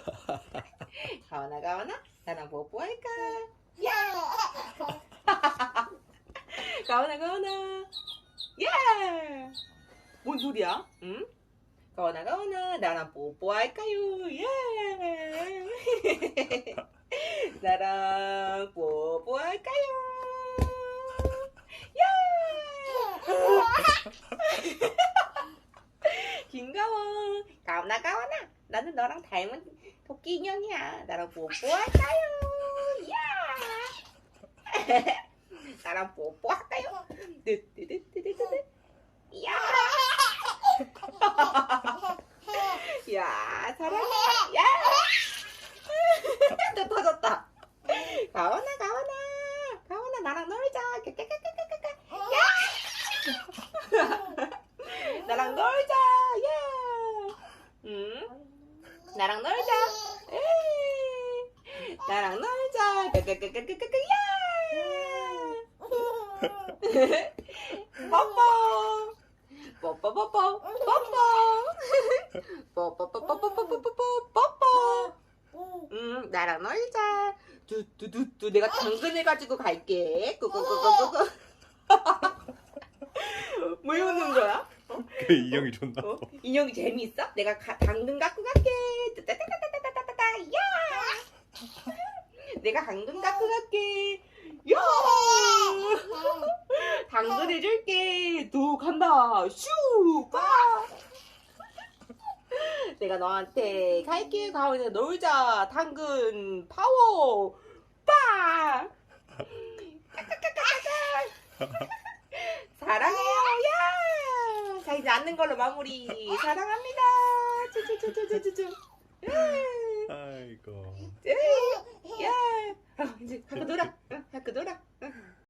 가오나 가오나 나랑 뽀뽀할까? 야! 가오나 가오나 예! 뭔 소리야? 응? 가오나 가오나 나랑 뽀뽀할까요? 예! 나랑 뽀뽀할까요? 예! 김가원 가오나 가오나 나는 너랑 닮은 토끼 인형이야 나랑 뽀뽀할까요? 야! 나랑 뽀뽀할까요? 뜨뜨뜨뜨뜨뜨 야! 야 사랑해 야! 또 터졌다 가오나 가오나 가오나 나랑 놀자 까까까까까까 나랑 놀자 야! 응? 나랑 놀자. 나랑 놀자. 까까까까까까야. 뽀뽀. 뽀뽀 뽀뽀 뽀뽀. 뽀뽀 뽀뽀 뽀뽀 뽀뽀 뽀뽀. 응, 나랑 놀자. 두두두두 내가 당근해 가지고 갈게. 꾸꾸꾸꾸꾸. 왜 뭐 웃는 거야? 그 인형이 존나. 어? 인형이 재미있어? 내가 가, 당근 갖고 갈게. 내가 당근 갖고 갈게. 야 당근 해줄게. 두 간다. 슈 빠! 내가 너한테 갈게 가오나 놀자. 당근 파워. 빠! 까까까까까 사랑해요. 야! 자 이제 앉는 걸로 마무리. 사랑합니다. 쭈쭈쭈쭈쭈쭈 아이고. 야! 아, 이 Apa 量